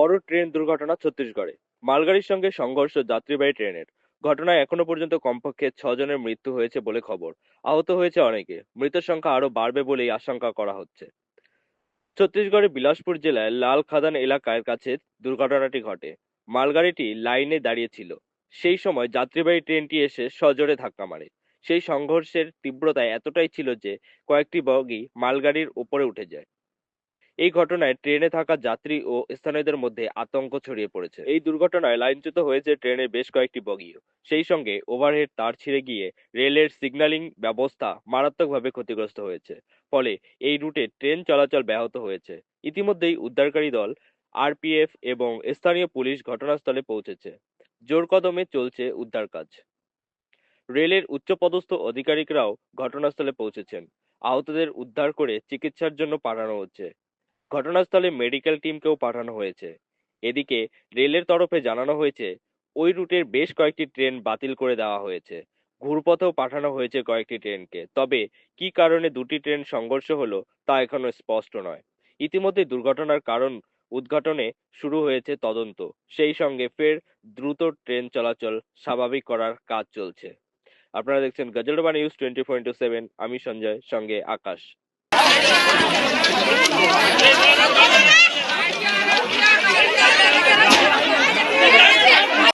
বড় ট্রেন দুর্ঘটনা ছত্তিশগড়ে। মালগাড়ির সঙ্গে সংঘর্ষ যাত্রীবাহী ট্রেনের। ঘটনায় এখনও পর্যন্ত কমপক্ষে ছজনের মৃত্যু হয়েছে বলে খবর। আহত হয়েছে অনেকে। মৃতের সংখ্যা আরও বাড়বে বলেই আশঙ্কা করা হচ্ছে। ছত্তিশগড়ের বিলাসপুর জেলায় লাল খাদান এলাকার কাছে দুর্ঘটনাটি ঘটে। মালগাড়িটি লাইনে দাঁড়িয়ে ছিল সেই সময় যাত্রীবাহী ট্রেনটি এসে সজোরে ধাক্কা মারে। সেই সংঘর্ষের তীব্রতা এতটাই ছিল যে কয়েকটি বগি মালগাড়ির উপরে উঠে যায়। এই ঘটনায় ট্রেনে থাকা যাত্রী ও স্থানীয়দের মধ্যে আতঙ্ক ছড়িয়ে পড়েছে। এই দুর্ঘটনায় লাইনচ্যুত হয়েছে ট্রেনের বেশ কয়েকটি বগিও সেই সঙ্গে ওভারহেড তার ছিঁড়ে গিয়ে রেলের সিগন্যালিং ব্যবস্থা মারাত্মকভাবে ক্ষতিগ্রস্ত হয়েছে। ফলে এই রুটে ট্রেন চলাচল ব্যাহত হয়েছে। ইতিমধ্যেই উদ্ধারকারী দল, আরপিএফ এবং স্থানীয় পুলিশ ঘটনাস্থলে পৌঁছেছে। জোর কদমে চলছে উদ্ধার কাজ। রেলের উচ্চপদস্থ আধিকারিকরাও ঘটনাস্থলে পৌঁছেছেন। আহতদের উদ্ধার করে চিকিৎসার জন্য পাঠানো হচ্ছে। ঘটনাস্থলে মেডিকেল টিমকেও পাঠানো হয়েছে। এদিকে রেলের তরফে জানানো হয়েছে, ওই রুটের বেশ কয়েকটি ট্রেন বাতিল করে দেওয়া হয়েছে। ঘুরপথেও পাঠানো হয়েছে কয়েকটি ট্রেনকে। তবে কী কারণে দুটি ট্রেন সংঘর্ষ হলো তা এখনও স্পষ্ট নয়। ইতিমধ্যে দুর্ঘটনার কারণ উদ্ঘাটনে শুরু হয়েছে তদন্ত। সেই সঙ্গে ফের দ্রুত ট্রেন চলাচল স্বাভাবিক করার কাজ চলছে। আপনারা দেখছেন Gajoldoba news twenty four into seven আমি সঞ্জয়, সঙ্গে আকাশ।